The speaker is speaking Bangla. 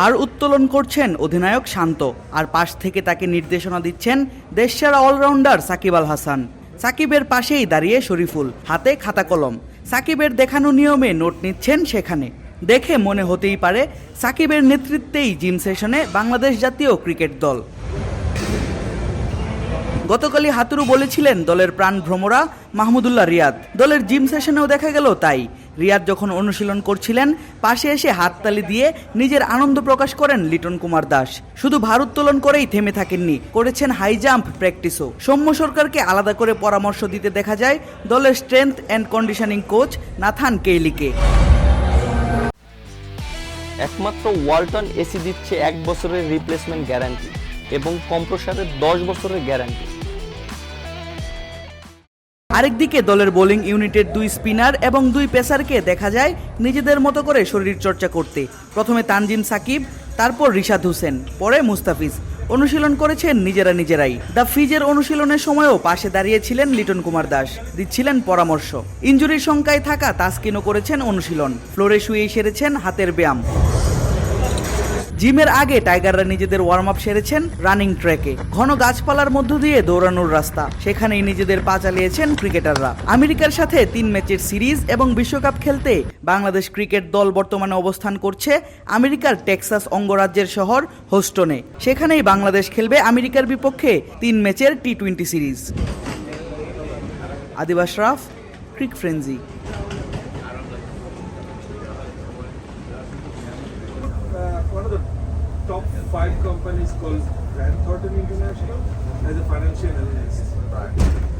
ভার উত্তোলন করছেন অধিনায়ক শান্ত। আর পাশ থেকে তাকে নির্দেশনা দিচ্ছেন দেশসেরা অলরাউন্ডার সাকিব আল হাসান। সাকিবের পাশেই দাঁড়িয়ে শরীফুল, হাতে খাতা কলম। সাকিবের দেখানো নিয়মে নোট নিচ্ছেন সেখানে। দেখে মনে হতেই পারে, সাকিবের নেতৃত্বেই জিম সেশনে বাংলাদেশ জাতীয় ক্রিকেট দল। গতকালই হাতুরু বলেছিলেন, দলের প্রাণ ভ্রমরা মাহমুদুল্লাহ রিয়াদ। দলের জিম সেশনেও দেখা গেল তাই। রিয়াদ যখন অনুশীলন করছিলেন, পাশে এসে হাততালি দিয়ে নিজের আনন্দ প্রকাশ করেন লিটন কুমার দাস। শুধু ভারোত্তোলন করেই থেমে থাকেননি, করেছেন হাই জাম্প প্র্যাকটিসও। সৌম্য সরকারকে আলাদা করে পরামর্শ দিতে দেখা যায় দলের strength and conditioning coach Nathan কেইলিকে। একমাত্র ওয়ালটন এসি দিচ্ছে এক বছরের রিপ্লেসমেন্ট গ্যারান্টি এবং কম্প্রসারের দশ বছরের গ্যারান্টি। আরেকদিকে দলের বোলিং ইউনিটের দুই স্পিনার এবং দুই পেসারকে দেখা যায় নিজেদের মতো করে শরীর চর্চা করতে। প্রথমে তানজিম সাকিব, তারপর রিশাদ হোসেন, পরে মুস্তাফিজ। অনুশীলন করেছেন নিজেরা নিজেরাই। দ্য ফিজের অনুশীলনের সময়ও পাশে দাঁড়িয়েছিলেন লিটন কুমার দাস। দিচ্ছিলেন পরামর্শ। ইঞ্জুরির শঙ্কায় থাকা তাস্কিনও করেছেন অনুশীলন। ফ্লোরে শুয়েই সেরেছেন হাতের ব্যায়াম। জিমের আগে টাইগাররা নিজেদের ওয়ার্ম আপ সেরেছেন রানিং ট্র্যাকে ঘন গাছপালার মধ্য দিয়ে দৌড়ানোর রাস্তা। সেখানেই নিজেদের পা চালিয়েছেন ক্রিকেটাররা। আমেরিকার সাথে তিন ম্যাচের সিরিজ এবং বিশ্বকাপ খেলতে বাংলাদেশ ক্রিকেট দল বর্তমানে অবস্থান করছে আমেরিকার টেক্সাস অঙ্গরাজ্যের শহর হোস্টনে। সেখানেই বাংলাদেশ খেলবে আমেরিকার বিপক্ষে তিন ম্যাচের T twenty series Adib Ashraf crick frenzy five companies called Grant Thornton International as a financial analyst. Right.